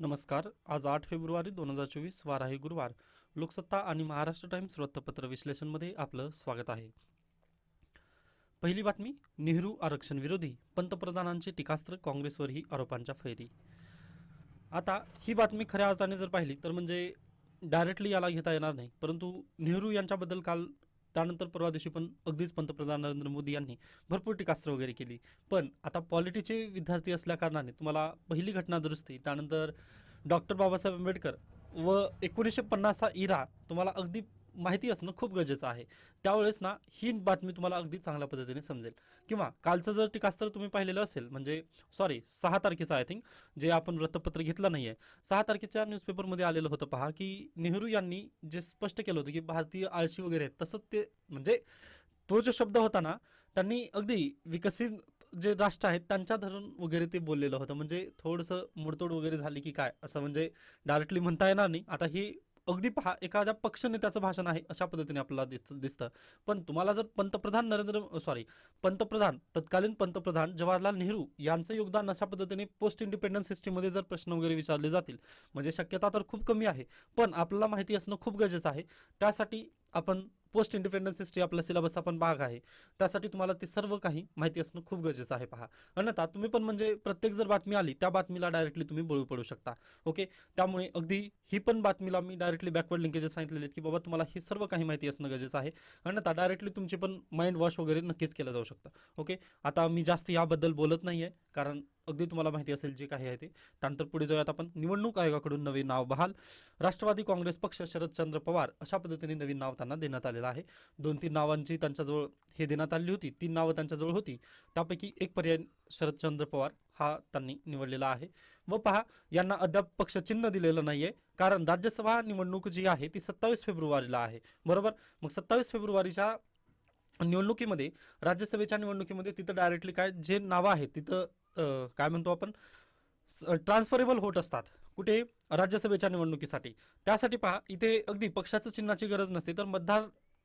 नमस्कार. आज आठ फेब्रुवारी दोन हजार चोवीस वार आहे गुरुवार. लोकसत्ता आणि महाराष्ट्र टाइम्स वृत्तपत्र विश्लेषणमध्ये आपलं स्वागत आहे. पहिली बातमी नेहरू आरक्षण विरोधी पंतप्रधानांचे टीकास्त्र काँग्रेसवरही आरोपांच्या फैरी. आता ही बातमी खऱ्या अर्थाने जर पाहिली तर म्हणजे डायरेक्टली याला घेता येणार नाही. परंतु नेहरू यांच्याबद्दल काल त्यानंतर परवा दिवशी पण अगदीच पंतप्रधान नरेंद्र मोदी यांनी भरपूर टीकास्त्र वगैरे केली. पण आता पॉलिटीचे विद्यार्थी असल्याकारणाने तुम्हाला पहिली घटना दुरुस्ती त्यानंतर डॉक्टर बाबासाहेब आंबेडकर व एकोणीसशे पन्नासचा इरा तुम्हाला अगदी माहिती असणं खूप गरजेचं आहे. त्यावेळेस ना ही बातमी तुम्हाला अगदी चांगल्या पद्धतीने समजेल. किंवा कालचं जर टीकास्त्र तुम्ही पाहिलेलं असेल म्हणजे सॉरी सहा तारखेचं आय थिंक जे आपण वृत्तपत्र घेतलं नाही आहे सहा तारखेच्या न्यूजपेपरमध्ये आलेलं होतं पहा की नेहरू यांनी जे स्पष्ट केलं होतं की भारतीय आळशी वगैरे आहेत तसंच ते म्हणजे तो जो शब्द होता ना त्यांनी अगदी विकसित जे राष्ट्र आहेत त्यांच्या धरून वगैरे ते बोललेलं होतं. म्हणजे थोडंसं मोडतोड वगैरे झाली की काय असं म्हणजे डायरेक्टली म्हणता येणार नाही. आता ही अगदी पहा एखाद्या पक्षनेत्याचं भाषण आहे अशा पद्धतीने आपल्याला दिस दिसतं. पण तुम्हाला जर पंतप्रधान नरेंद्र सॉरी पंतप्रधान तत्कालीन पंतप्रधान जवाहरलाल नेहरू यांचं योगदान अशा पद्धतीने पोस्ट इंडिपेंडन्स सिस्टीममध्ये जर प्रश्न वगैरे विचारले जातील म्हणजे शक्यता तर खूप कमी आहे पण आपल्याला माहिती असणं खूप गरजेचं आहे. त्यासाठी आपण पोस्ट इंडिपेंडन्स हिस्ट्री आपला सिलेबसचा पण भाग आहे. त्यासाठी तुम्हाला ते सर्व काही माहिती असणं खूप गरजेचं आहे पहा. अन्यथा तुम्ही पण म्हणजे प्रत्येक जर बातमी आली त्या बातमीला डायरेक्टली तुम्ही बळू पडू शकता. ओके त्यामुळे अगदी ही पण बातमीला मी डायरेक्टली बॅकवर्ड लिंकेजेस सांगितलेले आहेत की बाबा तुम्हाला हे सर्व काही माहिती असणं गरजेचं आहे. अन्यथा डायरेक्टली तुमचे पण माइंड वॉश वगैरे नक्कीच केलं जाऊ शकतं. ओके आता मी जास्त याबद्दल बोलत नाही आहे कारण अगदी तुम्हाला माहिती असेल जे काही आहे ते. त्यानंतर पुढे जाऊयात आपण. निवडणूक आयोगाकडून नवीन नाव बहाल. राष्ट्रवादी काँग्रेस पक्ष शरदचंद्र पवार अशा पद्धतीने नवीन नाव त्यांना देण्यात आलेलं आहे. दोन तीन नावांची त्यांच्याजवळ हे देण्यात आली होती. तीन नावं त्यांच्याजवळ होती. त्यापैकी एक पर्याय शरदचंद्र पवार हा त्यांनी निवडलेला आहे. व पहा यांना अद्याप पक्षचिन्ह दिलेलं नाही आहे कारण राज्यसभा निवडणूक जी आहे ती सत्तावीस फेब्रुवारीला आहे. बरोबर? मग सत्तावीस फेब्रुवारीच्या निवडणुकीमध्ये राज्यसभेच्या निवडणुकीमध्ये तिथं डायरेक्टली काय जे नावं आहेत तिथं काय म्हणतो आपण? ट्रान्सफरेबल होत असतात. कुठे? राज्यसभेच्या निवडणुकीसाठी. त्यासाठी पहा इथे अगदी पक्षाचं चिन्हाची गरज नसते तर मतदार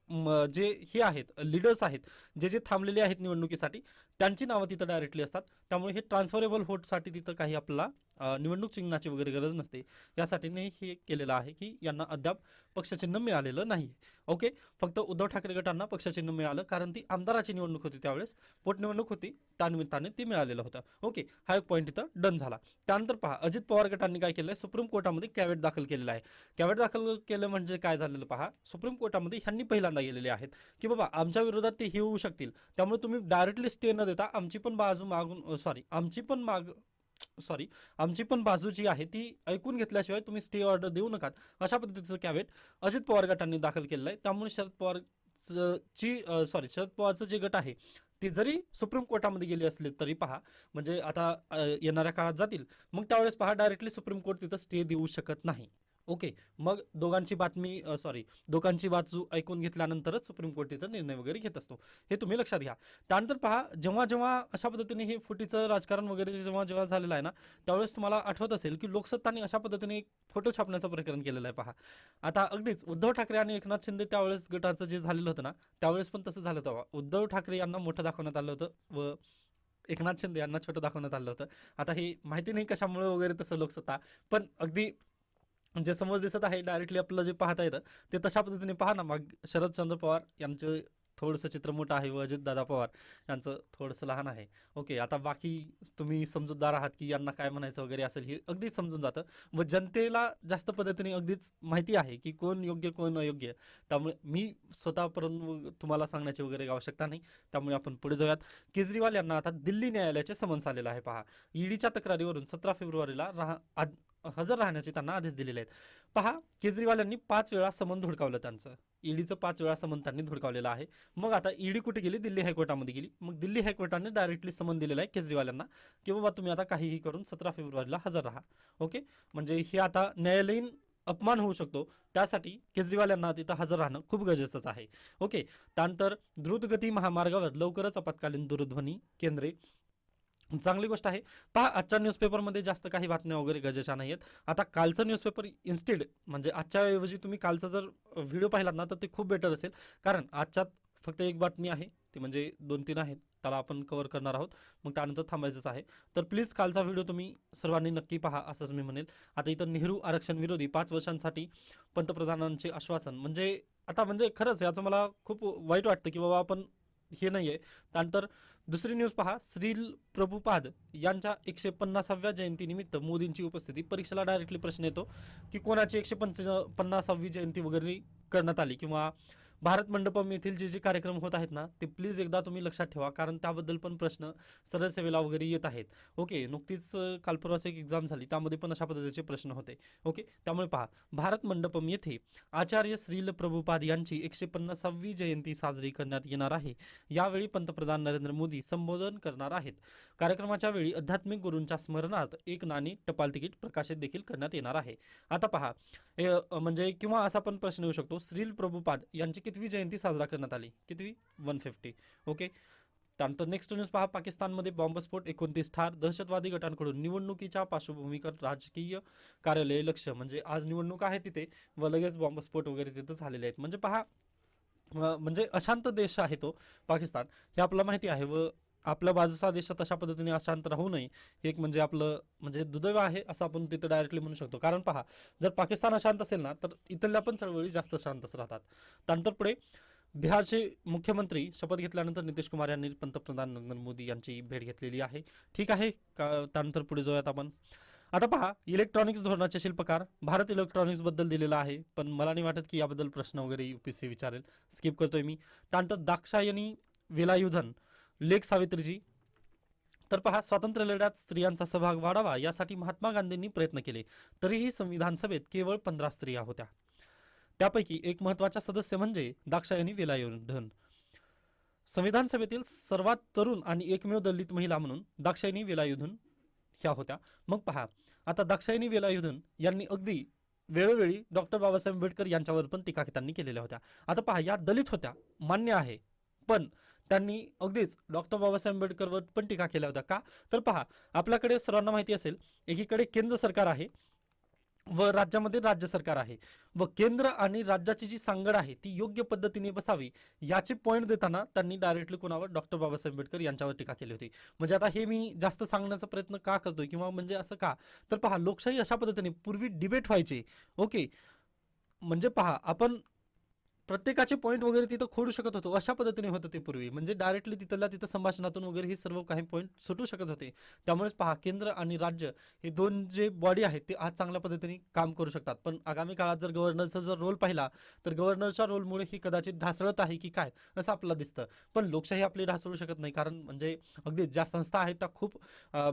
म, जे हे आहेत लीडर्स आहेत जे जे थांबलेले आहेत निवडणुकीसाठी त्यांची नावं तिथं डायरेक्टली असतात. त्यामुळे हे ट्रान्सफरेबल होटसाठी तिथं काही आपल्याला निवडणूक चिन्हाची वगैरे गरज नसते. यासाठीने हे केलेलं आहे की यांना अद्याप पक्षचिन्ह मिळालेलं नाही ओके? फक्त उद्धव ठाकरे गटांना पक्षचिन्ह मिळालं कारण ती आमदाराची निवडणूक होती त्यावेळेस. पोटनिवडणूक होती. त्यानिमित्ताने ते मिळालेलं होतं. ओके? हा एक पॉईंट इथं डन झाला. त्यानंतर पहा अजित पवार गटांनी काय केलं आहे सुप्रीम कोर्टामध्ये कॅवेट दाखल केलेलं आहे. कॅवेट दाखल केलं म्हणजे काय झालेलं पहा? सुप्रीम कोर्टामध्ये ह्यांनी पहिल्यांदा गेलेले आहेत. की बाबा आमच्या विरोधात ते हे होऊ शकतील. त्यामुळे तुम्ही डायरेक्टली स्टे न देता आमची पण बाजू मागून सॉरी आमची पण माग सॉरी आमची पण बाजू जी आहे ती ऐकून घेतल्याशिवाय तुम्ही स्टे ऑर्डर देऊ नका अशा पद्धतीचं कॅवेट अजित पवार गटांनी दाखल केलेलं आहे त्यामुळे शरद पवार ची सॉरी शरद पवारचं जे गट आहे ते जरी सुप्रीम कोर्टामध्ये गेले असले तरी पहा म्हणजे आता येणाऱ्या काळात जातील. मग त्यावेळेस पहा डायरेक्टली सुप्रीम कोर्ट तिथं स्टे देऊ शकत नाही. ओके. मग दोघांची बातमी सॉरी दोघांची बाजू ऐकून घेतल्यानंतरच सुप्रीम कोर्ट तिथं निर्णय वगैरे घेत असतो. हे तुम्ही लक्षात घ्या. त्यानंतर पहा जेव्हा जेव्हा अशा पद्धतीने हे फुटीचं राजकारण वगैरे जेव्हा जेव्हा झालेलं आहे ना त्यावेळेस तुम्हाला आठवत असेल की लोकसत्ताने अशा पद्धतीने फोटो छापण्याचं प्रकरण केलेलं आहे पहा. आता अगदीच उद्धव ठाकरे आणि एकनाथ शिंदे त्यावेळेस गटाचं जे झालेलं होतं ना त्यावेळेस पण तसं झालं होतं उद्धव ठाकरे यांना मोठं दाखवण्यात आलं होतं व एकनाथ शिंदे यांना छोटं दाखवण्यात आलं होतं. आता हे माहिती नाही कशामुळे वगैरे तसं लोकसत्ता पण अगदी जे समोर दिसत आहे डायरेक्टली आपल्याला जे पाहता येतं ते तशा पद्धतीने पहा ना. मग शरदचंद्र पवार यांचं थोडंसं चित्र मोठं आहे व अजितदादा पवार यांचं थोडंसं लहान आहे. ओके आता बाकी तुम्ही समजूतदार आहात की यांना काय म्हणायचं वगैरे असेल हे अगदीच समजून जातं. व जनतेला जास्त पद्धतीने अगदीच माहिती आहे की कोण योग्य कोण अयोग्य. त्यामुळे मी स्वतःपर्यंत तुम्हाला सांगण्याची वगैरे आवश्यकता नाही. त्यामुळे आपण पुढे जाऊयात. केजरीवाल यांना आता दिल्ली न्यायालयाचे समन्स आलेलं आहे पहा. ईडीच्या तक्रारीवरून सतरा फेब्रुवारीला राहा आद- हजर राहण्याचे त्यांना आदेश दिलेले आहेत. पहा केजरीवाल यांनी पाच वेळा समन धुडकावलं त्यांचं. ईडीचं पाच वेळा समन त्यांनी धुडकावलेलं आहे. मग आता ईडी कुठे गेली? दिल्ली हायकोर्टामध्ये गेली. मग दिल्ली हायकोर्टाने डायरेक्टली समन दिलेलं आहे केजरीवाल यांना की बाबा तुम्ही आता काहीही करून सतरा फेब्रुवारीला हजर राहा. ओके? म्हणजे हे आता न्यायालयीन अपमान होऊ शकतो. त्यासाठी केजरीवाल यांना तिथं हजर राहणं खूप गरजेचंच आहे. ओके? त्यानंतर द्रुतगती महामार्गावर लवकरच आपत्कालीन दूरध्वनी केंद्रे चांगली गोष्ट आहे. पहा आजच्या न्यूजपेपरमध्ये जास्त काही बातम्या वगैरे गरजेच्या नाही आहेत. आता कालचं न्यूजपेपर इन्स्टेड म्हणजे आजच्या ऐवजी तुम्ही कालचा जर व्हिडिओ पाहिलात ना तर ते खूप बेटर असेल. कारण आजच्यात फक्त एक बातमी आहे ती म्हणजे दोन तीन आहेत. त्याला आपण कवर करणार आहोत. मग त्यानंतर थांबायचंच आहे. तर प्लीज कालचा व्हिडिओ तुम्ही सर्वांनी नक्की पहा असंच मी म्हणेल. आता इथं नेहरू आरक्षण विरोधी पाच वर्षांसाठी पंतप्रधानांचे आश्वासन. म्हणजे आता म्हणजे खरंच याचं मला खूप वाईट वाटतं की बाबा आपण हे नाही आहे त्यानंतर दुसरी न्यूज पहा. श्रील प्रभुपाद यांच्या एकशे पन्नासाव्या जयंतीनिमित्त मोदींची उपस्थिती. परीक्षेला डायरेक्टली प्रश्न येतो की कोणाची एकशे पंच पन्नासावी जयंती वगैरे करण्यात आली किंवा भारत मंडपम येथील जे जे कार्यक्रम होत आहेत ना ते प्लीज एकदा तुम्ही लक्षात ठेवा कारण त्याबद्दल पण प्रश्न सरळ सेवेला वगैरे येत आहेत. ओके नुकतीच अ, एक एक्झाम झाली त्यामध्ये पण अशा पद्धतीचे प्रश्न होते. ओके त्यामुळे पहा भारत मंडपम येथे आचार्य श्रील प्रभुपाद यांची एकशे पन्नासावी जयंती साजरी करण्यात येणार आहे. यावेळी पंतप्रधान नरेंद्र मोदी संबोधन करणार आहेत. कार्यक्रमाच्या वेळी आध्यात्मिक गुरूंच्या स्मरणार्थ एक नाणी टपाल तिकीट प्रकाशित देखील करण्यात येणार आहे. आता पहा म्हणजे किंवा असा पण प्रश्न येऊ शकतो श्रील प्रभुपाद यांची कितवी जयंती साजरा करण्यात आली? कितवी? वन फिफ्टी ओके त्यानंतर नेक्स्ट न्यूज पहा पाकिस्तानमध्ये बॉम्बस्फोट एकोणतीस ठार. दहशतवादी गटांकडून निवडणुकीच्या पार्श्वभूमीवर राजकीय कार्यालय लक्ष. म्हणजे आज निवडणूक आहे तिथे. व लगेच बॉम्बस्फोट वगैरे तिथं झालेले आहेत. म्हणजे पहा म्हणजे अशांत देश आहे तो पाकिस्तान. हे आपल्याला माहिती आहे. व आपल्या बाजूचा देश तशा पद्धतीने अशांत राहू नये. एक म्हणजे आपलं म्हणजे दुदैव आहे असं आपण तिथं डायरेक्टली म्हणू शकतो. कारण पहा जर पाकिस्तान अशांत असेल ना तर इथल्या पण चळवळी जास्त शांतच राहतात. त्यानंतर पुढे बिहारचे मुख्यमंत्री शपथ घेतल्यानंतर नितीश कुमार यांनी पंतप्रधान नरेंद्र मोदी यांची भेट घेतलेली आहे. ठीक आहे का त्यानंतर पुढे जाऊयात आपण. आता पहा इलेक्ट्रॉनिक्स धोरणाचे शिल्पकार भारत इलेक्ट्रॉनिक्सबद्दल दिलेला दिलेलं आहे पण मला नाही वाटत की याबद्दल प्रश्न वगैरे यू पी सी विचारेल. स्किप करतोय मी. त्यानंतर दाक्षायनी वेलायुधन लेख सावित्रीजी. तर पहा स्वातंत्र्य लढ्यात स्त्रियांचा सहभाग वाढावा यासाठी महात्मा गांधींनी प्रयत्न केले. तरीही संविधान सभेत केवळ पंधरा स्त्रिया होत्या. त्यापैकी एक महत्त्वाचा सदस्य म्हणजे दाक्षायणी वेलायुधन. संविधान सभेतील सर्वात तरुण आणि एकमेव दलित महिला म्हणून दाक्षायणी वेलायुधन ह्या होत्या. मग पहा आता दाक्षायणी वेलायुधन यांनी अगदी वेळोवेळी डॉक्टर बाबासाहेब आंबेडकर यांच्यावर पण टीका त्यांनी केलेल्या होत्या. आता पहा या दलित होत्या मान्य आहे. पण त्यांनी अगदीच डॉक्टर बाबासाहेब आंबेडकरवर पण टीका केल्या होत्या. का? तर पहा आपल्याकडे सर्वांना माहिती असेल एकीकडे केंद्र सरकार आहे व राज्यामध्ये राज्य सरकार आहे. व केंद्र आणि राज्याची जी सांगड आहे ती योग्य पद्धतीने बसावी याचे पॉईंट देताना त्यांनी डायरेक्टली कोणावर? डॉक्टर बाबासाहेब आंबेडकर यांच्यावर टीका केली होती. म्हणजे आता हे मी जास्त सांगण्याचा प्रयत्न का करतोय किंवा म्हणजे असं का? तर पहा लोकशाही अशा पद्धतीने पूर्वी डिबेट व्हायचे. ओके म्हणजे पहा आपण प्रत्येकाचे पॉईंट वगैरे तिथं खोडू शकत होतो. अशा पद्धतीने होतं ते पूर्वी. म्हणजे डायरेक्टली तिथल्या तिथं संभाषणातून वगैरे हे सर्व काही पॉईंट सुटू शकत होते. त्यामुळेच पहा केंद्र आणि राज्य हे दोन जे बॉडी आहेत ते आज चांगल्या पद्धतीने काम करू शकतात. पण आगामी काळात जर गव्हर्नरचा जर रोल पाहिला तर गव्हर्नरच्या रोलमुळे ही कदाचित ढासळत आहे की काय असं आपल्याला दिसतं. पण लोकशाही आपली ढासळू शकत नाही. कारण म्हणजे अगदी ज्या संस्था आहेत त्या खूप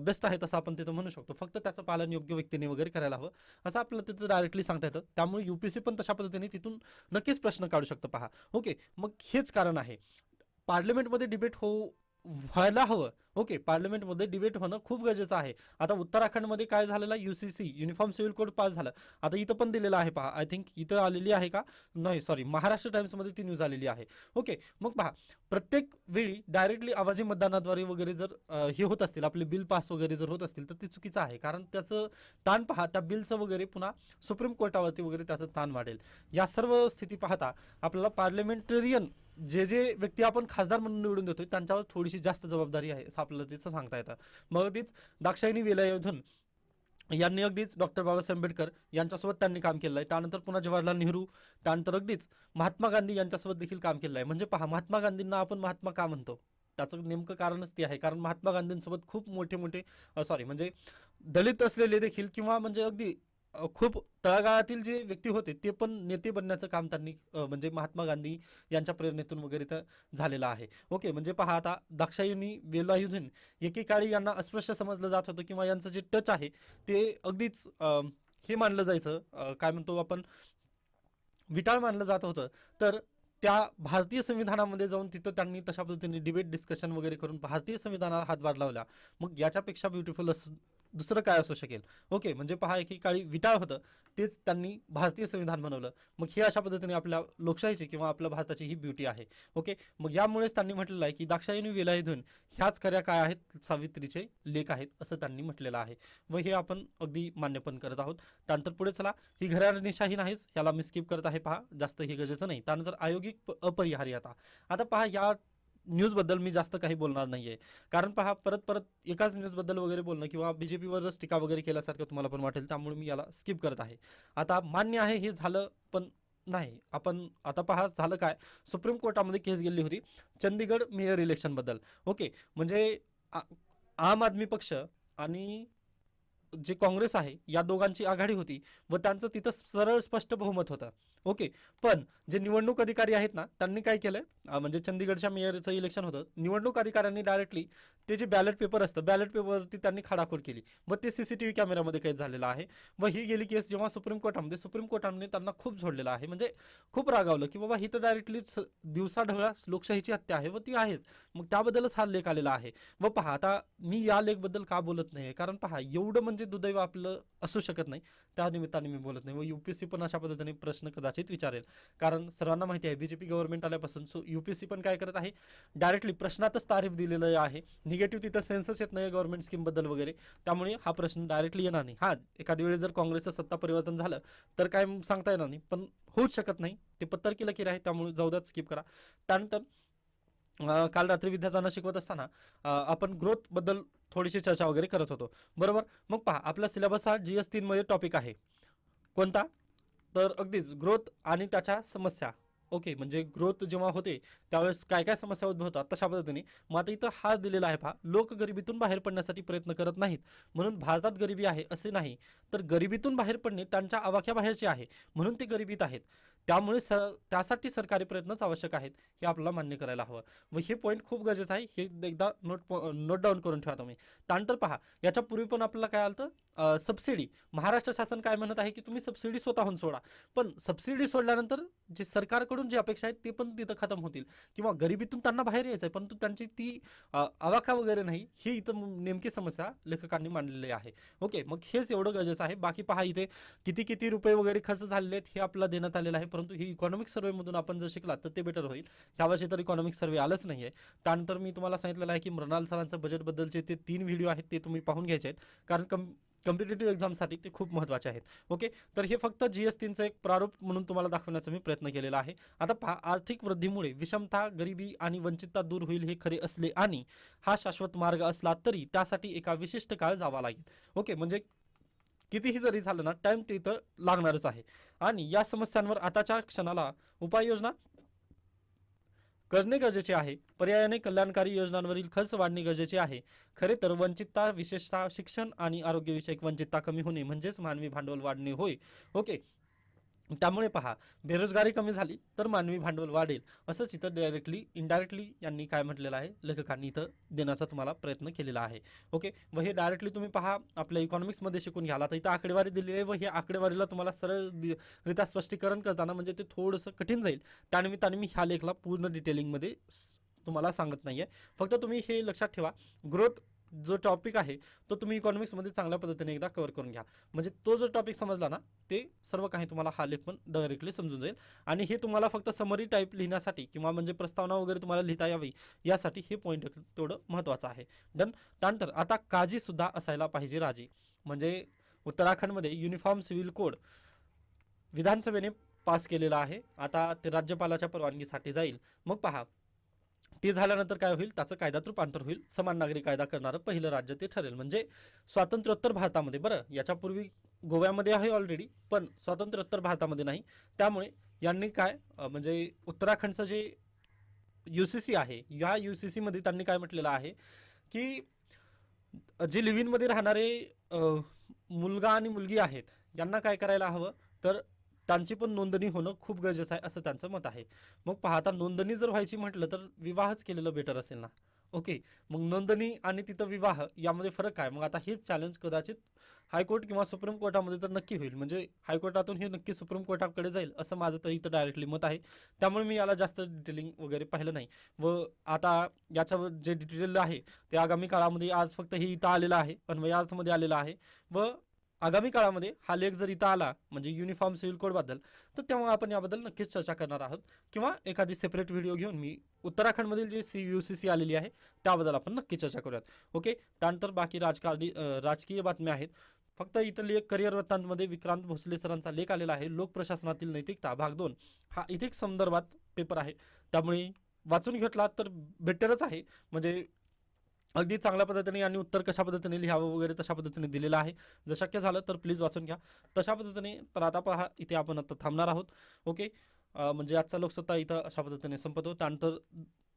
बेस्ट आहेत असं आपण तिथं म्हणू शकतो. फक्त त्याचं पालन योग्य व्यक्तीने वगैरे करायला हवं असं आपल्याला तिथं डायरेक्टली सांगता येतं. त्यामुळे युपीसी पण तशा पद्धतीने तिथून नक्कीच प्रश्न काढू शकतो. पहा. ओके मग हेच कारण आहे. पार्लमेंटमध्ये डिबेट हो व्हायला हवं. ओके पार्लमेंटमध्ये डिबेट होणं खूप गरजेचं आहे. आता उत्तराखंडमध्ये काय झालेलं आहे? UCC uniform civil code pass झालं. आता इथं पण दिलेलं आहे पहा. आय थिंक इथं आलेली आहे का? नाही सॉरी महाराष्ट्र टाइम्समध्ये ती न्यूज आलेली आहे. ओके मग पहा. प्रत्येक वेळी डायरेक्टली आवाजी मतदानाद्वारे वगैरे जर हे होत असतील आपले बिल पास वगैरे जर होत असतील तर ते चुकीचं आहे. कारण त्याचं ताण पहा त्या बिलचं वगैरे पुन्हा सुप्रीम कोर्टावरती वगैरे त्याचं ताण वाढेल. या सर्व स्थिती पाहता आपल्याला पार्लमेंटेरियन जे जे व्यक्ती आपण खासदार म्हणून निवडून देतोय त्यांच्यावर थोडीशी जास्त जबाबदारी आहे आपलं आपल्याला तिचं सांगता येतं. मग अगदीच दाक्षायणी विलयोधन यांनी अगदीच डॉक्टर बाबासाहेब आंबेडकर यांच्यासोबत त्यांनी काम केलं आहे. त्यानंतर पुन्हा जवाहरलाल नेहरू त्यानंतर अगदीच महात्मा गांधी यांच्यासोबत देखील काम केलं आहे. म्हणजे पहा महात्मा गांधींना आपण महात्मा का म्हणतो? त्याचं नेमकं कारणच ते आहे. कारण महात्मा गांधींसोबत खूप मोठे मोठे सॉरी म्हणजे दलित असलेले देखील किंवा म्हणजे अगदी खूप तळागाळातील जे व्यक्ती होते ते पण नेते बनण्याचं काम त्यांनी म्हणजे महात्मा गांधी यांच्या प्रेरणेतून वगैरे तर झालेलं आहे. ओके म्हणजे पहा आता दाक्षायुनी वेलायुधीन एकेकाळी यांना अस्पृश्य समजलं जात होतं किंवा यांचं जे टच आहे ते अगदीच हे मानलं जायचं काय म्हणतो आपण विटाळ मानलं जात होतं. तर त्या भारतीय संविधानामध्ये जाऊन तिथं त्यांनी तशा पद्धतीने डिबेट डिस्कशन वगैरे करून भारतीय संविधानाला हातभार लावला. मग याच्यापेक्षा ब्युटिफुल असं दुसरं काय असू शकेल? ओके म्हणजे पहा एकेकाळी विटाळ होतं. तेच त्यांनी भारतीय संविधान बनवलं. मग हे अशा पद्धतीने आपल्या लोकशाहीची किंवा आपल्या भारताची ही ब्युटी आहे. ओके मग यामुळेच त्यांनी म्हटलेलं आहे की दाक्षायणी वेलायुधन ह्याच खऱ्या काय आहेत? सावित्रीचे लेख आहेत असं त्यांनी म्हटलेलं आहे. व हे आपण अगदी मान्य पण करत आहोत. त्यानंतर पुढे चला. ही घराणेशाही नाहीच याला मी स्किप करत आहे पहा. जास्त हे गरजेचं नाही. त्यानंतर आयोगिक अपरिहार्यता. आता पहा या न्यूजबद्दल मी जास्त काही बोलणार नाही आहे कारण पहा परत परत एकाच न्यूजबद्दल वगैरे बोलणं किंवा बी जे पीवरच टीका वगैरे केल्यासारखं तुम्हाला पण वाटेल त्यामुळे मी याला स्किप करत आहे. आता मान्य आहे हे झालं पण नाही. आपण आता पहा झालं काय? सुप्रीम कोर्टामध्ये केस गेली होती चंदीगड मेयर इलेक्शनबद्दल ओके म्हणजे आ- आम आदमी पक्ष आणि जे काँग्रेस आहे या दोघांची आघाडी होती व त्यांचं तिथं सरळ स्पष्ट बहुमत होतं. ओके. पण जे निवडणूक अधिकारी आहेत ना त्यांनी काय केलं म्हणजे चंदीगडच्या मेयरचं इलेक्शन होतं. निवडणूक अधिकाऱ्यांनी डायरेक्टली ते जे बॅलेट पेपर असतं बॅलेट पेपरवरती त्यांनी खाडाखोड केली. व ते सी सी टी व्ही कॅमेऱ्यामध्ये कैद झालेलं आहे. व ही गेली केस जेव्हा सुप्रीम कोर्टामध्ये सुप्रीम कोर्टाने त्यांना खूप झोडलेलं आहे. म्हणजे खूप रागावलं की बाबा ही तर डायरेक्टली दिवसाढवळ्या लोकशाहीची हत्या आहे व ती आहेच. मग त्याबद्दलच हा लेख आलेला आहे. व पहा आता मी या लेखबद्दल का बोलत नाही कारण पहा एवढं म्हणजे दुदैव आपलं असू शकत नाही. त्या निमित्ताने मी बोलत नाही. व यू पी एस सी पण अशा पद्धतीने प्रश्न कदाचित विचारेल. कारण सर्वांना माहिती आहे बी जे पी गव्हर्नमेंट आल्यापासून सो यू पी सी पण काय करत आहे? डायरेक्टली प्रश्नातच तारीफ दिलेलं आहे. निगेटिव्ह तिथं सेन्सच येत नाही गव्हर्नमेंट स्कीमबद्दल वगैरे. त्यामुळे हा प्रश्न डायरेक्टली येणार नाही. हा एखाद्या वेळेस जर काँग्रेसचं सत्ता परिवर्तन झालं तर काय सांगता येणार नाही. पण होऊच शकत नाही. ते पत्तर केलं की आहे त्यामुळे जाऊद्यात स्किप करा. त्यानंतर काल रात्री विद्यार्थ्यांना शिकवत असताना आपण ग्रोथबद्दल थोडीशी चर्चा वगैरे करत होतो. बरोबर? मग पहा आपला सिलेबस हा जी एस तीनमध्ये टॉपिक आहे. कोणता? तर अगदीच ग्रोथ आणि त्याच्या समस्या. ओके म्हणजे ग्रोथ जेव्हा होते त्यावेळेस काय काय समस्या उद्भवतात? तशा पद्धतीने. मग आता इथं हा दिलेला आहे पहा. लोक गरिबीतून बाहेर पडण्यासाठी प्रयत्न करत नाहीत. म्हणून भारतात गरिबी आहे असे नाही. तर गरिबीतून बाहेर पडणे त्यांच्या आवाक्याबाहेरचे आहे. म्हणून ते गरिबीत आहेत. त्यामुळे स त्यासाठी सरकारी प्रयत्नच आवश्यक आहेत हे आपल्याला मान्य करायला हवं. व हे पॉईंट खूप गरजेचं आहे हे एकदा नोट नोट डाऊन करून ठेवा तुम्ही. त्यानंतर पहा याच्या पूर्वी पण आपल्याला काय आलं सबसिडी महाराष्ट्र शासन काय म्हणत आहे की तुम्ही सबसिडी स्वतःहून सोडा. पण सबसिडी सोडल्यानंतर जे सरकारकडून जी अपेक्षा आहेत ते पण तिथं खतम होतील. किंवा गरिबीतून त्यांना बाहेर यायचं आहे परंतु त्यांची ती अ, आवाका वगैरे नाही ही इथं नेमकी समस्या लेखकांनी मांडलेली आहे. ओके मग हेच एवढं गरजेचं आहे. बाकी पहा इथे किती किती रुपये वगैरे खर्च झालेले आहेत हे आपल्याला देण्यात आलेलं आहे. परंतु ही इकॉनॉमिक सर्वेमधून आपण जर शिकलात तर ते बेटर होईल. ह्यावर्षी तर इकॉनॉमिक सर्वे आलंच नाही आहे त्यानंतर मी तुम्हाला सांगितलेलं आहे की मृणाल सरांचं बजेटबद्दलचे ते तीन व्हिडिओ आहेत ते तुम्ही पाहून घ्यायचे आहेत. कारण कम कम्पिटेटिव्ह एक्झामसाठी ते खूप महत्त्वाचे आहेत. ओके तर हे फक्त जी एस टीचं एक प्रारूप म्हणून तुम्हाला दाखवण्याचा मी प्रयत्न केलेला आहे. आता पहा आर्थिक वृद्धीमुळे विषमता गरिबी आणि वंचितता दूर होईल हे खरे असले आणि हा शाश्वत मार्ग असला तरी त्यासाठी एका विशिष्ट काळ जावा लागेल. ओके म्हणजे कितीही जरी झालं ना टाइम तिथं लागणारच आहे. आणि या समस्यांवर आताच्या क्षणाला उपाययोजना करणे गरजेचे आहे. पर्यायाने कल्याणकारी योजनांवरील खर्च वाढणे गरजेचे आहे. खरे तर वंचितता विशेषतः शिक्षण आणि आरोग्यविषयक वंचितता कमी होणे म्हणजेच मानवी भांडवल वाढणे होय. ओके. त्यामुळे पहा बेरोजगारी कमी झाली तर मानवी भांडवल वाढेल असंच इथं डायरेक्टली इनडायरेक्टली यांनी काय म्हटलेलं आहे लेखकांनी इथं देण्याचा तुम्हाला प्रयत्न केलेला आहे. ओके व हे डायरेक्टली तुम्ही पहा आपल्या इकॉनॉमिक्समध्ये शिकून घ्याल. तर इथं आकडेवारी दिलेली आहे व हे आकडेवारीला तुम्हाला सरळ रित्या स्पष्टीकरण करताना म्हणजे ते थोडंसं कठीण जाईल. त्यानिमित्ताने मी ह्या लेखला पूर्ण डिटेलिंगमध्ये तुम्हाला सांगत नाही आहे फक्त तुम्ही हे लक्षात ठेवा ग्रोथ जो टॉपिक आहे तो तुम्ही इकॉनॉमिक्समध्ये चांगल्या पद्धतीने एकदा कव्हर करून घ्या. म्हणजे तो जो टॉपिक समजला ना ते सर्व काही तुम्हाला हा लेख पण डायरेक्टली समजून जाईल. आणि हे तुम्हाला फक्त समरी टाईप लिहिण्यासाठी किंवा म्हणजे प्रस्तावना वगैरे तुम्हाला लिहिता यावी यासाठी हे पॉईंट तेवढं महत्त्वाचं आहे. डन त्यानंतर आता काजीसुद्धा असायला पाहिजे राजे. म्हणजे उत्तराखंडमध्ये युनिफॉर्म सिव्हिल कोड विधानसभेने पास केलेला आहे. आता ते राज्यपालाच्या परवानगीसाठी जाईल. मग पहा ते झाल्यानंतर काय होईल? त्याचं कायद्यात रूपांतर होईल. समान नागरी कायदा करणारं पहिलं राज्य ते ठरेल. म्हणजे स्वातंत्र्योत्तर भारतामध्ये. बरं याच्यापूर्वी गोव्यामध्ये आहे ऑलरेडी पण स्वातंत्र्योत्तर भारतामध्ये नाही. त्यामुळे यांनी काय म्हणजे उत्तराखंडचं जे यू सी सी आहे या यू सी सीमध्ये त्यांनी काय म्हटलेलं आहे? की जे लिव्हिनमध्ये राहणारे मुलगा आणि मुलगी आहेत यांना काय करायला हवं? तर त्यांची पण नोंदणी होणं खूप गरजेचं आहे असं त्यांचं मत आहे. मग पाहता नोंदणी जर व्हायची म्हटलं तर विवाहच केलेलं बेटर असेल ना? ओके मग नोंदणी आणि तिथं विवाह यामध्ये फरक आहे मग आता हेच चॅलेंज कदाचित हायकोर्ट किंवा सुप्रीम कोर्टामध्ये तर नक्की होईल. म्हणजे हायकोर्टातून हे नक्की सुप्रीम कोर्टाकडे जाईल असं माझं तर इथं डायरेक्टली मत आहे. त्यामुळे मी याला जास्त डिटेलिंग वगैरे पाहिलं नाही. व आता याच्यावर जे डिटेल आहे ते आगामी काळामध्ये आज फक्त हे इथं आलेलं आहे अन्वयार्थमध्ये आलेलं आहे. व आगामी काळामध्ये हा लेख जर इथं आला म्हणजे युनिफॉर्म सिव्हिल कोडबद्दल तर तेव्हा आपण याबद्दल नक्कीच चर्चा करणार आहोत. किंवा एखादी सेपरेट व्हिडिओ घेऊन मी उत्तराखंडमधील जे सी यू सी सी आलेली आहे त्याबद्दल आपण नक्की चर्चा करूयात. ओके त्यानंतर बाकी राजकारणी राजकीय बातम्या आहेत. फक्त इथं लेख करिअर वृत्तांमध्ये विक्रांत भोसले सरांचा लेख आलेला आहे. लोक प्रशासनातील नैतिकता भाग दोन. हा इथिक संदर्भात पेपर आहे. त्यामुळे वाचून घेतला तर बेटरच आहे. म्हणजे अगदी चांगल्या पद्धतीने आणि उत्तर कशा पद्धतीने लिहावं वगैरे तशा पद्धतीने दिलेलं आहे. जर शक्य झालं तर प्लीज वाचून घ्या. तशा पद्धतीने तर आता पहा इथे आपण आता थांबणार आहोत. ओके? म्हणजे आजचा लोकसत्ता इथं अशा पद्धतीने संपतो. त्यानंतर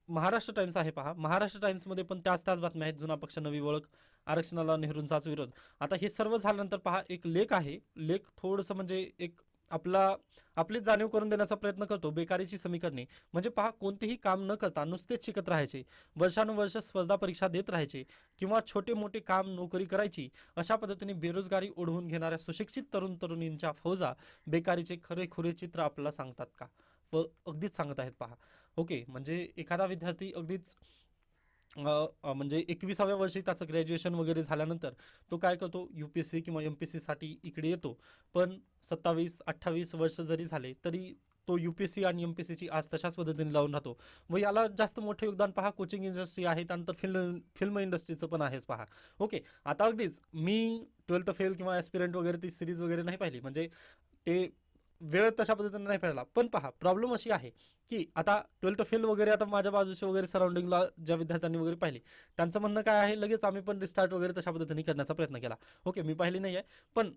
महाराष्ट्र टाइम्स आहे पहा. महाराष्ट्र टाइम्समध्ये पण त्याच त्याच बातम्या आहेत. जुना पक्ष नवी ओळख आरक्षणाला नेहरूंचाच विरोध. आता हे सर्व झाल्यानंतर पहा एक लेख आहे. लेख थोडंसं म्हणजे एक आपला आपली जाणीव करून देण्याचा प्रयत्न करतो बेकारीची समीकरणे. म्हणजे पहा कोणतेही काम न करता नुसतेच शिकत राहायचे. वर्षानुवर्ष स्पर्धा परीक्षा देत राहायचे किंवा छोटे मोठे काम नोकरी करायची अशा पद्धतीने बेरोजगारी ओढवून घेणाऱ्या सुशिक्षित तरुण तरुणींच्या फौजा बेकारीचे खरेखुरे चित्र आपल्याला सांगतात का? व अगदीच सांगत आहेत पहा. ओके म्हणजे एखादा विद्यार्थी अगदीच म्हणजे एकविसाव्या वर्षी त्याचं ग्रॅज्युएशन वगैरे झाल्यानंतर तो काय करतो यू पी एस सी किंवा एम पी एस सीसाठी इकडे येतो. पण सत्तावीस अठ्ठावीस वर्ष जरी झाले तरी तो यू पी एस सी आणि एम पी एस सीची आज तशाच पद्धतीने लावून राहतो. व याला जास्त मोठं योगदान पहा कोचिंग इंडस्ट्री आहे त्यानंतर फिल्म फिल्म इंडस्ट्रीचं पण आहेच पहा. ओके आता अगदीच मी ट्वेल्थ फेल किंवा ॲस्पिरंट वगैरे ती सिरीज वगैरे नाही पाहिली. म्हणजे ते वेळ तशा पद्धतीने नाही फेडला पण पहा प्रॉब्लेम अशी आहे की आता ट्वेल्थ फेल वगैरे आता माझ्या बाजूचे वगैरे सराउंडिंगला ज्या विद्यार्थ्यांनी वगैरे पाहिली त्यांचं म्हणणं काय आहे? लगेच आम्ही पण रिस्टार्ट वगैरे तशा पद्धतीने करण्याचा प्रयत्न केला. ओके मी पाहिली नाही आहे पण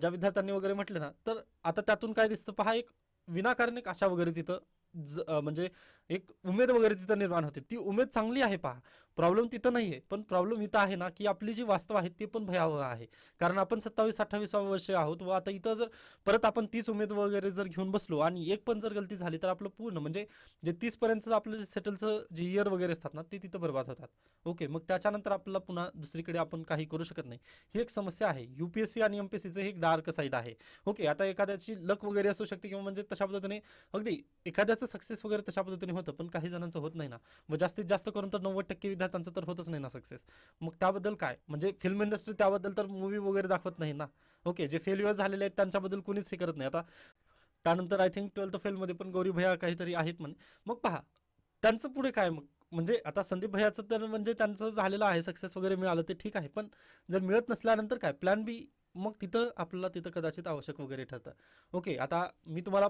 ज्या विद्यार्थ्यांनी वगैरे म्हटलं ना तर आता त्यातून काय दिसतं? पहा एक विनाकारण एक आशा वगैरे तिथं म्हणजे एक उमेद वगैरे तिथं निर्माण होते. ती उमेद चांगली आहे पहा. प्रॉब्लेम तिथं नाही आहे पण प्रॉब्लेम इथं आहे ना की आपली जी वास्तव आहे ते पण भयावह आहे. कारण आपण सत्तावीस अठ्ठावीसावं वर्ष आहोत व आता इथं जर परत आपण तीच उमेद वगैरे जर घेऊन बसलो आणि एक पण जर गलती झाली तर आपलं पूर्ण म्हणजे जे तीसपर्यंतचं आपलं जे सेटलचं जे इयर वगैरे असतात ना ते तिथं बरबाद होतात. ओके मग त्याच्यानंतर आपल्याला पुन्हा दुसरीकडे आपण काही करू शकत नाही. ही एक समस्या आहे. यू पी एस सी आणि एम पी एस सीचं हे एक डार्क साईड आहे. ओके आता एखाद्याची लक वगैरे असू शकते किंवा म्हणजे तशा पद्धतीने अगदी एखाद्याचं सक्सेस वगैरे तशा पद्धतीने होतं पण काही जणांचं होत नाही ना. मग जास्तीत जास्त करून तर नव्वद टक्के विद्यार्थ्यांचं तर होतच नाही ना सक्सेस मग त्याबद्दल काय? म्हणजे फिल्म इंडस्ट्री त्याबद्दल तर मूवी वगैरे दाखवत नाही ना. ओके जे फेल्युअर झालेले आहेत त्यांच्याबद्दल कोणीच हे करत नाही. आता त्यानंतर आय थिंक ट्वेल्थ फेलमध्ये पण गौरी भैया काहीतरी आहेत म्हणे. मग पहा त्यांचं पुढे काय मग? म्हणजे आता संदीप भैयाचं तर म्हणजे त्यांचं झालेलं आहे सक्सेस वगैरे मिळालं ते ठीक आहे. पण जर मिळत नसल्यानंतर काय? प्लॅन बी मग तिथं आपल्याला तिथं कदाचित आवश्यक वगैरे ठरतं. ओके आता मी तुम्हाला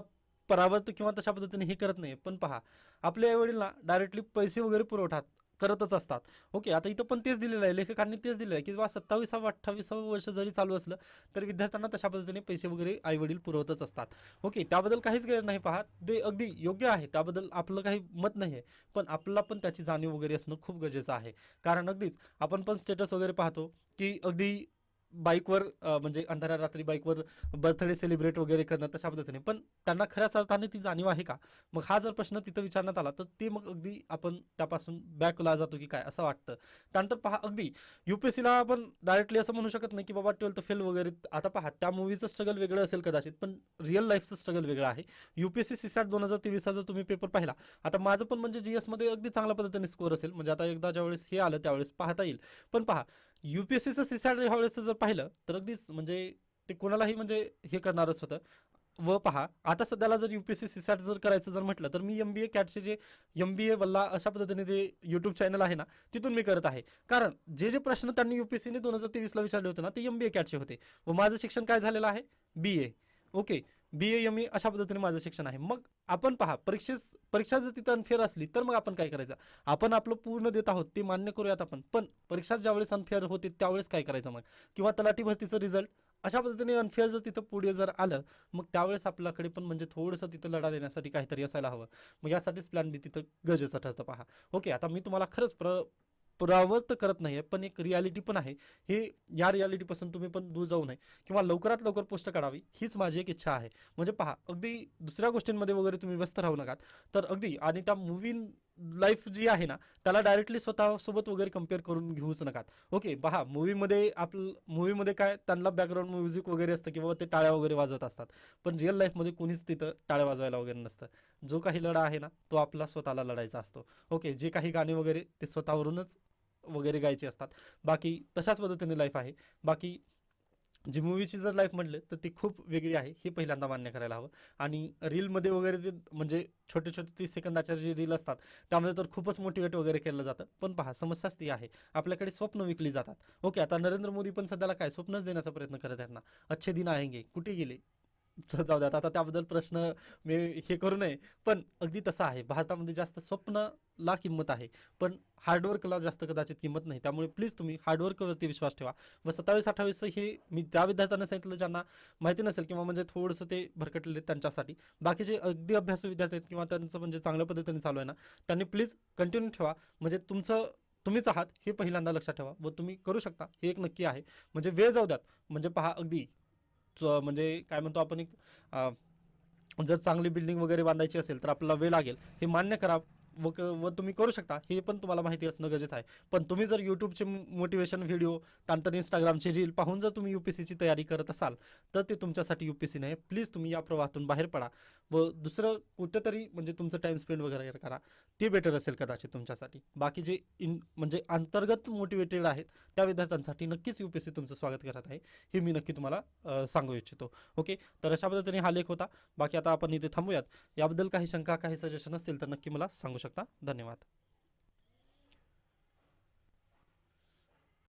परावर्त किंवा तशा पद्धतीने हे करत नाही पण पहा आपले आईवडील ना डायरेक्टली पैसे वगैरे पुरवठात करतच असतात. ओके आता इथं पण तेच दिलेलं आहे. लेखकांनी तेच दिलेलं आहे की बा सत्तावीसावं अठ्ठावीसावं वर्ष जरी चालू असलं तर विद्यार्थ्यांना तशा पद्धतीने पैसे वगैरे आईवडील पुरवतच असतात. ओके त्याबद्दल काहीच गैर नाही पहा. ते अगदी योग्य आहे. त्याबद्दल आपलं काही मत नाही आहे पण आपल्याला पण त्याची जाणीव वगैरे असणं खूप गरजेचं आहे. कारण अगदीच आपण पण स्टेटस वगैरे पाहतो की अगदी बाईकवर म्हणजे अंधाऱ्या रात्री बाईकवर बर्थडे सेलिब्रेट वगैरे करणं तशा पद्धतीने. पण त्यांना खऱ्याच अर्थाने ती जाणीव आहे का? मग हा जर प्रश्न तिथं विचारण्यात आला तर ते मग अगदी आपण त्यापासून बॅकला जातो की काय असं वाटतं. त्यानंतर पहा अगदी यू पी एस सीला आपण डायरेक्टली असं म्हणू शकत नाही की बाबा ट्वेल्थ फेल वगैरे आता पहा त्या मूवीचं स्ट्रगल वेगळं असेल कदाचित पण रिअल लाईफचं स्ट्रगल वेगळं आहे. यू पी सी सीसॅट दोन हजार तेवीसचा जर तुम्ही पेपर पाहिला आता माझं पण म्हणजे जी एसमध्ये अगदी चांगल्या पद्धतीने स्कोअर असेल. म्हणजे आता एकदा ज्यावेळेस हे आलं त्यावेळेस पाहता येईल. पण पहा यू पी एस सीचं सीसॅट ह्यावेळेस जर पाहिलं तर अगदीच म्हणजे ते कोणालाही म्हणजे हे करणारच होतं. व पहा आता सध्याला जर U P S C CSAT जर करायचं जर म्हटलं तर मी एम बी ए कॅटचे जे एम बी ए वल्ला अशा पद्धतीने जे यूट्यूब चॅनल आहे ना तिथून मी करत आहे. कारण जे जे प्रश्न त्यांनी यू पी एस सीने दोन हजार तेवीसला विचारले होते ना ते एम बी ए कॅटचे होते. व माझं शिक्षण काय झालेलं आहे? B A okay B A M A अशा पद्धतीने माझं शिक्षण आहे. मग आपण पहा परीक्षेस परीक्षा जर तिथं अनफेअर असली तर मग आपण काय करायचं? आपण आपलं पूर्ण देत आहोत ते मान्य करूयात आपण. पण परीक्षा ज्यावेळेस अनफेअर होते त्यावेळेस काय करायचं मग? किंवा तलाठी भरतीचं रिझल्ट अशा पद्धतीने अनफेअर जर तिथं पुढे जर आलं मग त्यावेळेस आपल्याकडे पण म्हणजे थोडंसं तिथं लढा देण्यासाठी काहीतरी असायला हवं. मग यासाठीच प्लॅन बी तिथं गरजेचं ठरतं पहा. ओके आता मी तुम्हाला खरंच प्र परावर्त करत नाही आहे पण एक रियालिटी पण आहे. हे या रियालिटीपासून तुम्ही पण दूर जाऊ नये. किंवा लवकरात लवकर पोस्ट काढावी हीच माझी एक इच्छा आहे. म्हणजे पहा अगदी दुसऱ्या गोष्टींमध्ये वगैरे तुम्ही व्यस्त राहू नका. तर अगदी आणि त्या मूवी लाईफ जी आहे ना त्याला डायरेक्टली स्वतःसोबत वगैरे कंपेअर करून घेऊच नका ओके पहा मूवीमध्ये आपलं मूवीमध्ये काय त्यांना बॅकग्राऊंड म्युझिक वगैरे असतं किंवा ते टाळ्या वगैरे वाजवत असतात. पण रिअल लाईफमध्ये कोणीच तिथं टाळ्या वाजवायला वगैरे नसतं. जो काही लढा आहे ना तो आपला स्वतःला लढायचा असतो. ओके जे काही गाणे वगैरे ते स्वतःवरूनच वगैरे गायचे असतात. बाकी तशाच पद्धतीने लाईफ आहे. बाकी म्हणजे जी मूवीची जर लाईफ म्हटलं तर ती खूप वेगळी आहे. हे पहिल्यांदा मान्य करायला हवं. आणि रीलमध्ये वगैरे ते म्हणजे छोटे छोटे तीस सेकंदाच्या जे रील असतात त्यामध्ये तर खूपच मोटिवेट वगैरे केलं जातं. पण पहा समस्याच ती आहे. आपल्याकडे स्वप्न विकली जातात. ओके आता नरेंद्र मोदी पण सध्याला काय? स्वप्नच देण्याचा प्रयत्न करत आहेत ना. अच्छे दिन आहेंगे कुठे गेले? जाऊ द्यात. आता त्याबद्दल प्रश्न मी हे करू नये. पण अगदी तसं आहे. भारतामध्ये जास्त स्वप्नला किंमत आहे. पण हार्डवर्कला जास्त कदाचित किंमत नाही. त्यामुळे प्लीज तुम्ही हार्डवर्कवरती विश्वास ठेवा. व सत्तावीस अठ्ठावीस हे मी त्या विद्यार्थ्यांना सांगितलं ज्यांना माहिती नसेल किंवा म्हणजे थोडंसं ते भरकटलेले त्यांच्यासाठी. बाकीचे अगदी अभ्यासू विद्यार्थी आहेत किंवा त्यांचं म्हणजे चांगल्या पद्धतीने चालू आहे ना त्यांनी प्लीज कंटिन्यू ठेवा. म्हणजे तुमचं तुम्हीच आहात हे पहिल्यांदा लक्षात ठेवा. व तुम्ही करू शकता. हे एक नक्की आहे. म्हणजे वेळ जाऊ द्यात. म्हणजे पहा अगदी म्हणजे काय म्हणतो आपण एक जर चांगली बिल्डिंग वगैरे बांधायची असेल तर आपल्याला वेळ लागेल. हे मान्य करा. व क व तुम्ही करू शकता. हे पण तुम्हाला माहिती असणं गरजेचं आहे. पण तुम्ही जर यूट्यूबचे मोटिवेशन व्हिडिओ त्यानंतर इंस्टाग्रामचे रील पाहून जर तुम्ही यू पी सीची तयारी करत असाल तर ते तुमच्यासाठी यू पी सी नाही प्लीज तुम्ही या प्रवाहातून बाहेर पडा. व दुसरं कुठंतरी म्हणजे तुमचं टाईम स्पेंड वगैरे करा. ते बेटर असेल कदाचित तुमच्यासाठी. बाकी जे इन म्हणजे अंतर्गत मोटिवेटेड आहेत त्या विद्यार्थ्यांसाठी नक्कीच यू पी सी तुमचं स्वागत करत आहे. हे मी नक्की तुम्हाला सांगू इच्छितो. ओके? तर अशा पद्धतीने हा लेख होता. बाकी आता आपण इथे थांबूयात. याबद्दल काही शंका काही सजेशन असतील तर नक्की मला सांगू शकता. धन्यवाद.